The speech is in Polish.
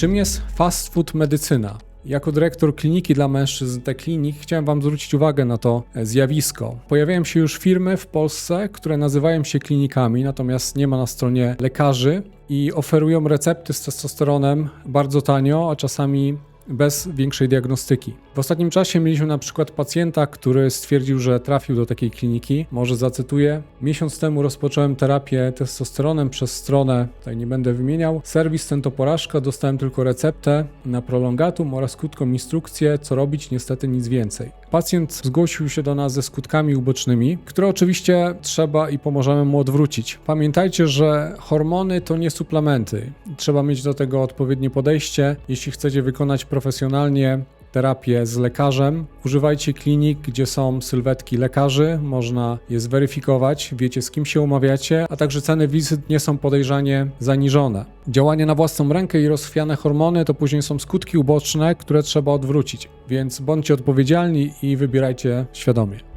Czym jest fast food medycyna? Jako dyrektor kliniki dla mężczyzn T-Klinik chciałem Wam zwrócić uwagę na to zjawisko. Pojawiają się już firmy w Polsce, które nazywają się klinikami, natomiast nie ma na stronie lekarzy i oferują recepty z testosteronem bardzo tanio, a czasami bez większej diagnostyki. W ostatnim czasie mieliśmy na przykład pacjenta, który stwierdził, że trafił do takiej kliniki. Może zacytuję. Miesiąc temu rozpocząłem terapię testosteronem przez stronę, tutaj nie będę wymieniał, serwis Cento Porażka, dostałem tylko receptę na prolongatum oraz krótką instrukcję, co robić, niestety nic więcej. Pacjent zgłosił się do nas ze skutkami ubocznymi, które oczywiście trzeba i pomożemy mu odwrócić. Pamiętajcie, że hormony to nie suplementy. Trzeba mieć do tego odpowiednie podejście. Jeśli chcecie wykonać profesjonalnie terapię z lekarzem, używajcie klinik, gdzie są sylwetki lekarzy, można je zweryfikować, wiecie z kim się umawiacie, a także ceny wizyt nie są podejrzanie zaniżone. Działanie na własną rękę i rozchwiane hormony to później są skutki uboczne, które trzeba odwrócić, więc bądźcie odpowiedzialni i wybierajcie świadomie.